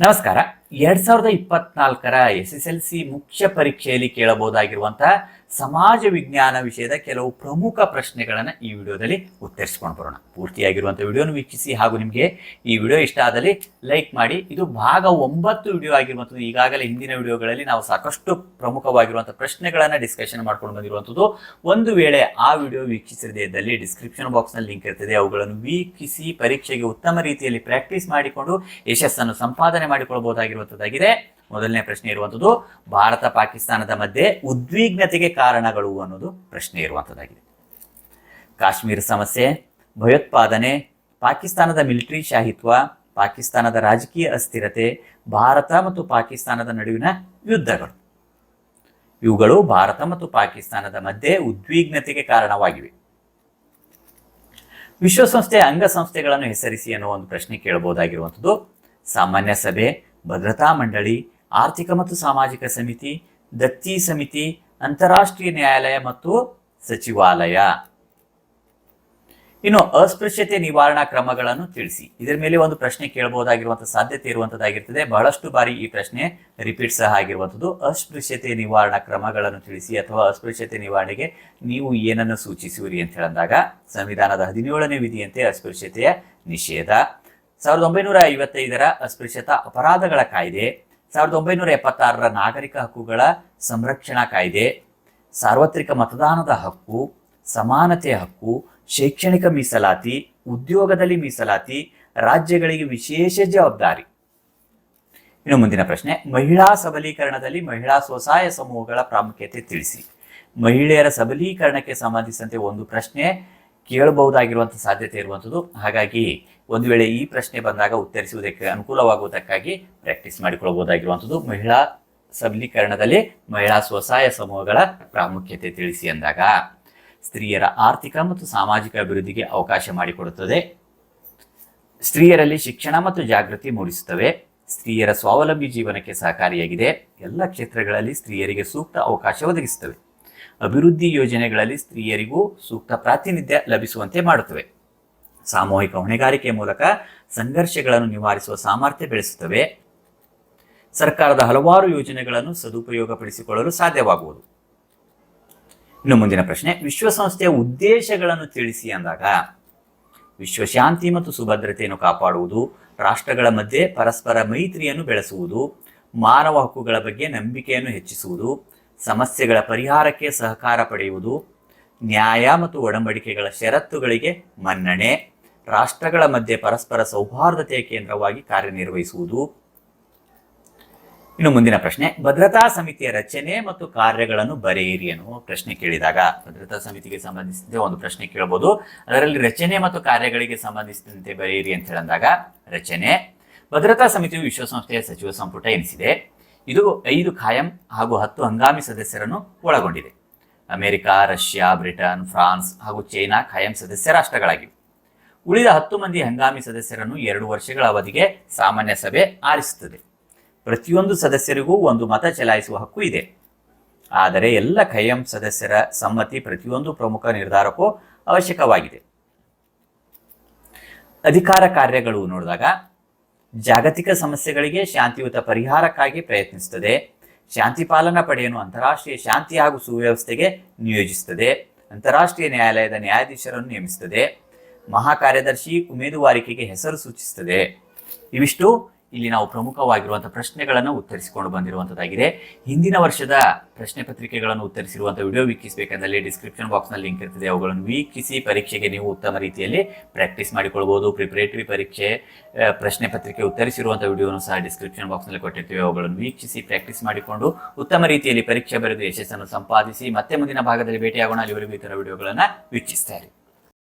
ನಮಸ್ಕಾರ. ಎರಡ್ ಸಾವಿರದ ಇಪ್ಪತ್ನಾಲ್ಕರ ಎಸ್ ಎಸ್ ಎಲ್ ಸಿ ಮುಖ್ಯ ಪರೀಕ್ಷೆಯಲ್ಲಿ ಕೇಳಬಹುದಾಗಿರುವಂತಹ ಸಮಾಜ ವಿಜ್ಞಾನ ವಿಷಯದ ಕೆಲವು ಪ್ರಮುಖ ಪ್ರಶ್ನೆಗಳನ್ನು ಈ ವಿಡಿಯೋದಲ್ಲಿ ಉತ್ತರಿಸ್ಕೊಂಡು ಬರೋಣ. ಪೂರ್ತಿಯಾಗಿರುವಂಥ ವಿಡಿಯೋನ ವೀಕ್ಷಿಸಿ ಹಾಗೂ ನಿಮಗೆ ಈ ವಿಡಿಯೋ ಇಷ್ಟ ಆದಲ್ಲಿ ಲೈಕ್ ಮಾಡಿ. ಇದು ಭಾಗ ಒಂಬತ್ತು ವಿಡಿಯೋ ಆಗಿರುವಂಥದ್ದು. ಈಗಾಗಲೇ ಹಿಂದಿನ ವಿಡಿಯೋಗಳಲ್ಲಿ ನಾವು ಸಾಕಷ್ಟು ಪ್ರಮುಖವಾಗಿರುವಂಥ ಪ್ರಶ್ನೆಗಳನ್ನು ಡಿಸ್ಕಷನ್ ಮಾಡ್ಕೊಂಡು ಬಂದಿರುವಂಥದ್ದು. ಒಂದು ವೇಳೆ ಆ ವಿಡಿಯೋ ವೀಕ್ಷಿಸದೇ ಇದ್ದಲ್ಲಿ ಡಿಸ್ಕ್ರಿಪ್ಷನ್ ಬಾಕ್ಸ್ನಲ್ಲಿ ಲಿಂಕ್ ಇರ್ತದೆ. ಅವುಗಳನ್ನು ವೀಕ್ಷಿಸಿ ಪರೀಕ್ಷೆಗೆ ಉತ್ತಮ ರೀತಿಯಲ್ಲಿ ಪ್ರಾಕ್ಟೀಸ್ ಮಾಡಿಕೊಂಡು ಯಶಸ್ಸನ್ನು ಸಂಪಾದನೆ ಮಾಡಿಕೊಳ್ಳಬಹುದಾಗಿರುವಂಥದ್ದಾಗಿದೆ. ಮೊದಲನೇ ಪ್ರಶ್ನೆ ಇರುವಂಥದ್ದು ಭಾರತ ಪಾಕಿಸ್ತಾನದ ಮಧ್ಯೆ ಉದ್ವಿಗ್ನತೆಗೆ ಕಾರಣಗಳು ಅನ್ನೋದು ಪ್ರಶ್ನೆ ಇರುವಂಥದ್ದಾಗಿದೆ ಕಾಶ್ಮೀರ ಸಮಸ್ಯೆ, ಭಯೋತ್ಪಾದನೆ, ಪಾಕಿಸ್ತಾನದ ಮಿಲಿಟರಿ ಶಾಹಿತ್ವ, ಪಾಕಿಸ್ತಾನದ ರಾಜಕೀಯ ಅಸ್ಥಿರತೆ, ಭಾರತ ಮತ್ತು ಪಾಕಿಸ್ತಾನದ ನಡುವಿನ ಯುದ್ಧಗಳು. ಇವುಗಳು ಭಾರತ ಮತ್ತು ಪಾಕಿಸ್ತಾನದ ಮಧ್ಯೆ ಉದ್ವಿಗ್ನತೆಗೆ ಕಾರಣವಾಗಿವೆ. ವಿಶ್ವಸಂಸ್ಥೆಯ ಅಂಗಸಂಸ್ಥೆಗಳನ್ನು ಹೆಸರಿಸಿ ಅನ್ನೋ ಒಂದು ಪ್ರಶ್ನೆ ಕೇಳಬಹುದಾಗಿರುವಂಥದ್ದು ಸಾಮಾನ್ಯ ಸಭೆ, ಭದ್ರತಾ ಮಂಡಳಿ ಆರ್ಥಿಕ ಮತ್ತು ಸಾಮಾಜಿಕ ಸಮಿತಿ, ದತ್ತಿ ಸಮಿತಿ, ಅಂತಾರಾಷ್ಟ್ರೀಯ ನ್ಯಾಯಾಲಯ ಮತ್ತು ಸಚಿವಾಲಯ. ಇನ್ನು ಅಸ್ಪೃಶ್ಯತೆ ನಿವಾರಣಾ ಕ್ರಮಗಳನ್ನು ತಿಳಿಸಿ. ಇದರ ಮೇಲೆ ಒಂದು ಪ್ರಶ್ನೆ ಕೇಳಬಹುದಾಗಿರುವಂತಹ ಸಾಧ್ಯತೆ ಇರುವಂತದ್ದಾಗಿರ್ತದೆ ಬಹಳಷ್ಟು ಬಾರಿ ಈ ಪ್ರಶ್ನೆ ರಿಪೀಟ್ ಸಹ ಆಗಿರುವಂಥದ್ದು. ಅಸ್ಪೃಶ್ಯತೆ ನಿವಾರಣಾ ಕ್ರಮಗಳನ್ನು ತಿಳಿಸಿ ಅಥವಾ ಅಸ್ಪೃಶ್ಯತೆ ನಿವಾರಣೆಗೆ ನೀವು ಏನನ್ನು ಸೂಚಿಸುವಿರಿ ಅಂತ ಹೇಳಿದಾಗ ಸಂವಿಧಾನದ ಹದಿನೇಳನೇ ವಿಧಿಯಂತೆ ಅಸ್ಪೃಶ್ಯತೆಯ ನಿಷೇಧ. ಸಾವಿರದ ಒಂಬೈನೂರ ಐವತ್ತೈದರ ಅಸ್ಪೃಶ್ಯತಾ ಅಪರಾಧಗಳ ಕಾಯ್ದೆ. ಸಾವಿರದ ಒಂಬೈನೂರ ಎಪ್ಪತ್ತಾರರ ನಾಗರಿಕ ಹಕ್ಕುಗಳ ಸಂರಕ್ಷಣಾ ಕಾಯ್ದೆ, ಸಾರ್ವತ್ರಿಕ ಮತದಾನದ ಹಕ್ಕು ಸಮಾನತೆಯ ಹಕ್ಕು, ಶೈಕ್ಷಣಿಕ ಮೀಸಲಾತಿ, ಉದ್ಯೋಗದಲ್ಲಿ ಮೀಸಲಾತಿ, ರಾಜ್ಯಗಳಿಗೆ ವಿಶೇಷ ಜವಾಬ್ದಾರಿ. ಇನ್ನು ಮುಂದಿನ ಪ್ರಶ್ನೆ, ಮಹಿಳಾ ಸಬಲೀಕರಣದಲ್ಲಿ ಮಹಿಳಾ ಸ್ವಸಹಾಯ ಸಮೂಹಗಳ ಪ್ರಾಮುಖ್ಯತೆ ತಿಳಿಸಿ. ಮಹಿಳೆಯರ ಸಬಲೀಕರಣಕ್ಕೆ ಸಂಬಂಧಿಸಿದಂತೆ ಒಂದು ಪ್ರಶ್ನೆ ಕೇಳಬಹುದಾಗಿರುವಂಥ ಸಾಧ್ಯತೆ ಇರುವಂಥದ್ದು. ಹಾಗಾಗಿ ಒಂದು ವೇಳೆ ಈ ಪ್ರಶ್ನೆ ಬಂದಾಗ ಉತ್ತರಿಸುವುದಕ್ಕೆ ಅನುಕೂಲವಾಗುವುದಕ್ಕಾಗಿ ಪ್ರಾಕ್ಟೀಸ್ ಮಾಡಿಕೊಳ್ಳಬಹುದಾಗಿರುವಂಥದ್ದು. ಮಹಿಳಾ ಸಬಲೀಕರಣದಲ್ಲಿ ಮಹಿಳಾ ಸ್ವಸಹಾಯ ಸಮೂಹಗಳ ಪ್ರಾಮುಖ್ಯತೆ ತಿಳಿಸಿ ಅಂದಾಗ ಸ್ತ್ರೀಯರ ಆರ್ಥಿಕ ಮತ್ತು ಸಾಮಾಜಿಕ ಅಭಿವೃದ್ಧಿಗೆ ಅವಕಾಶ ಮಾಡಿಕೊಡುತ್ತದೆ. ಸ್ತ್ರೀಯರಲ್ಲಿ ಶಿಕ್ಷಣ ಮತ್ತು ಜಾಗೃತಿ ಮೂಡಿಸುತ್ತವೆ. ಸ್ತ್ರೀಯರ ಸ್ವಾವಲಂಬಿ ಜೀವನಕ್ಕೆ ಸಹಕಾರಿಯಾಗಿದೆ. ಎಲ್ಲ ಕ್ಷೇತ್ರಗಳಲ್ಲಿ ಸ್ತ್ರೀಯರಿಗೆ ಸೂಕ್ತ ಅವಕಾಶ ಒದಗಿಸುತ್ತವೆ. ಅಭಿವೃದ್ಧಿ ಯೋಜನೆಗಳಲ್ಲಿ ಸ್ತ್ರೀಯರಿಗೂ ಸೂಕ್ತ ಪ್ರಾತಿನಿಧ್ಯ ಲಭಿಸುವಂತೆ ಮಾಡುತ್ತವೆ. ಸಾಮೂಹಿಕ ಹೊಣೆಗಾರಿಕೆ ಮೂಲಕ ಸಂಘರ್ಷಗಳನ್ನು ನಿವಾರಿಸುವ ಸಾಮರ್ಥ್ಯ ಬೆಳೆಸುತ್ತವೆ. ಸರ್ಕಾರದ ಹಲವಾರು ಯೋಜನೆಗಳನ್ನು ಸದುಪಯೋಗಪಡಿಸಿಕೊಳ್ಳಲು ಸಾಧ್ಯವಾಗುವುದು. ಇನ್ನು ಮುಂದಿನ ಪ್ರಶ್ನೆ, ವಿಶ್ವಸಂಸ್ಥೆಯ ಉದ್ದೇಶಗಳನ್ನು ತಿಳಿಸಿ ಅಂದಾಗ, ವಿಶ್ವಶಾಂತಿ ಮತ್ತು ಸುಭದ್ರತೆಯನ್ನು ಕಾಪಾಡುವುದು, ರಾಷ್ಟ್ರಗಳ ಮಧ್ಯೆ ಪರಸ್ಪರ ಮೈತ್ರಿಯನ್ನು ಬೆಳೆಸುವುದು, ಮಾನವ ಹಕ್ಕುಗಳ ಬಗ್ಗೆ ನಂಬಿಕೆಯನ್ನು ಹೆಚ್ಚಿಸುವುದು ಸಮಸ್ಯೆಗಳ ಪರಿಹಾರಕ್ಕೆ ಸಹಕಾರ ಪಡೆಯುವುದು, ನ್ಯಾಯ ಮತ್ತು ಒಡಂಬಡಿಕೆಗಳ ಷರತ್ತುಗಳಿಗೆ ಮನ್ನಣೆ, ರಾಷ್ಟ್ರಗಳ ಮಧ್ಯೆ ಪರಸ್ಪರ ಸೌಹಾರ್ದತೆಯ ಕೇಂದ್ರವಾಗಿ ಕಾರ್ಯನಿರ್ವಹಿಸುವುದು. ಇನ್ನು ಮುಂದಿನ ಪ್ರಶ್ನೆ, ಭದ್ರತಾ ಸಮಿತಿಯ ರಚನೆ ಮತ್ತು ಕಾರ್ಯಗಳನ್ನು ಬರೆಯಿರಿ ಅನ್ನುವ ಪ್ರಶ್ನೆ ಕೇಳಿದಾಗ, ಭದ್ರತಾ ಸಮಿತಿಗೆ ಸಂಬಂಧಿಸಿದಂತೆ ಒಂದು ಪ್ರಶ್ನೆ ಕೇಳಬಹುದು ಅದರಲ್ಲಿ ರಚನೆ ಮತ್ತು ಕಾರ್ಯಗಳಿಗೆ ಸಂಬಂಧಿಸಿದಂತೆ ಬರೆಯಿರಿ ಅಂತ ಹೇಳಿದಾಗ, ರಚನೆ. ಭದ್ರತಾ ಸಮಿತಿಯು ವಿಶ್ವಸಂಸ್ಥೆಯ ಸಚಿವ ಸಂಪುಟ ಎನಿಸಿದೆ. ಇದು ಐದು ಖಾಯಂ ಹಾಗೂ ಹತ್ತು ಹಂಗಾಮಿ ಸದಸ್ಯರನ್ನು ಒಳಗೊಂಡಿದೆ. ಅಮೆರಿಕ, ರಷ್ಯಾ, ಬ್ರಿಟನ್, ಫ್ರಾನ್ಸ್ ಹಾಗೂ ಚೈನಾ ಖಾಯಂ ಸದಸ್ಯ ರಾಷ್ಟ್ರಗಳಾಗಿವೆ. ಉಳಿದ ಹತ್ತು ಮಂದಿ ಹಂಗಾಮಿ ಸದಸ್ಯರನ್ನು ಎರಡು ವರ್ಷಗಳ ಅವಧಿಗೆ ಸಾಮಾನ್ಯ ಸಭೆ ಆರಿಸುತ್ತದೆ. ಪ್ರತಿಯೊಂದು ಸದಸ್ಯರಿಗೂ ಒಂದು ಮತ ಚಲಾಯಿಸುವ ಹಕ್ಕು ಇದೆ. ಆದರೆ ಎಲ್ಲ ಖಾಯಂ ಸದಸ್ಯರ ಸಮ್ಮತಿ ಪ್ರತಿಯೊಂದು ಪ್ರಮುಖ ನಿರ್ಧಾರಕ್ಕೂ ಅವಶ್ಯಕವಾಗಿದೆ. ಅಧಿಕಾರ ಕಾರ್ಯಗಳು ನೋಡಿದಾಗ ಜಾಗತಿಕ ಸಮಸ್ಯೆಗಳಿಗೆ ಶಾಂತಿಯುತ ಪರಿಹಾರಕ್ಕಾಗಿ ಪ್ರಯತ್ನಿಸುತ್ತದೆ. ಶಾಂತಿ ಪಾಲನಾ ಪಡೆಯನ್ನು ಅಂತಾರಾಷ್ಟ್ರೀಯ ಶಾಂತಿ ಹಾಗೂ ಸುವ್ಯವಸ್ಥೆಗೆ ನಿಯೋಜಿಸುತ್ತದೆ. ಅಂತಾರಾಷ್ಟ್ರೀಯ ನ್ಯಾಯಾಲಯದ ನ್ಯಾಯಾಧೀಶರನ್ನು ನೇಮಿಸುತ್ತದೆ. ಮಹಾಕಾರ್ಯದರ್ಶಿ ಉಮೇದುವಾರಿಕೆಗೆ ಹೆಸರು ಸೂಚಿಸುತ್ತದೆ. ಇವಿಷ್ಟು. ಇಲ್ಲಿ ನಾವು ಪ್ರಮುಖವಾಗಿರುವಂಥ ಪ್ರಶ್ನೆಗಳನ್ನು ಉತ್ತರಿಸಿಕೊಂಡು ಬಂದಿರುವಂಥದ್ದಾಗಿದೆ. ಹಿಂದಿನ ವರ್ಷದ ಪ್ರಶ್ನೆ ಪತ್ರಿಕೆಗಳನ್ನು ಉತ್ತರಿಸಿರುವಂಥ ವಿಡಿಯೋ ವೀಕ್ಷಿಸಬೇಕಾದಲ್ಲಿ ಡಿಸ್ಕ್ರಿಪ್ಷನ್ ಬಾಕ್ಸ್ನಲ್ಲಿ ಲಿಂಕ್ ಇರ್ತದೆ. ಅವುಗಳನ್ನು ವೀಕ್ಷಿಸಿ ಪರೀಕ್ಷೆಗೆ ನೀವು ಉತ್ತಮ ರೀತಿಯಲ್ಲಿ ಪ್ರಾಕ್ಟೀಸ್ ಮಾಡಿಕೊಳ್ಬೋದು. ಪ್ರಿಪರೇಟರಿ ಪರೀಕ್ಷೆ ಪ್ರಶ್ನೆ ಪತ್ರಿಕೆ ಉತ್ತರಿಸಿರುವಂಥ ವಿಡಿಯೋನು ಸಹ ಡಿಸ್ಕ್ರಿಪ್ಷನ್ ಬಾಕ್ಸ್ನಲ್ಲಿ ಕೊಟ್ಟಿರ್ತೀವಿ. ಅವುಗಳನ್ನು ವೀಕ್ಷಿಸಿ ಪ್ರಾಕ್ಟೀಸ್ ಮಾಡಿಕೊಂಡು ಉತ್ತಮ ರೀತಿಯಲ್ಲಿ ಪರೀಕ್ಷೆ ಬರೆದು ಯಶಸ್ಸನ್ನು ಸಂಪಾದಿಸಿ ಮತ್ತೆ ಮುಂದಿನ ಭಾಗದಲ್ಲಿ ಭೇಟಿಯಾಗೋಣ. ಅಲ್ಲಿವರೆಗೂ ಈ ಥರ ವಿಡಿಯೋಗಳನ್ನು ವೀಕ್ಷಿಸ್ತಾ ಇರಿ.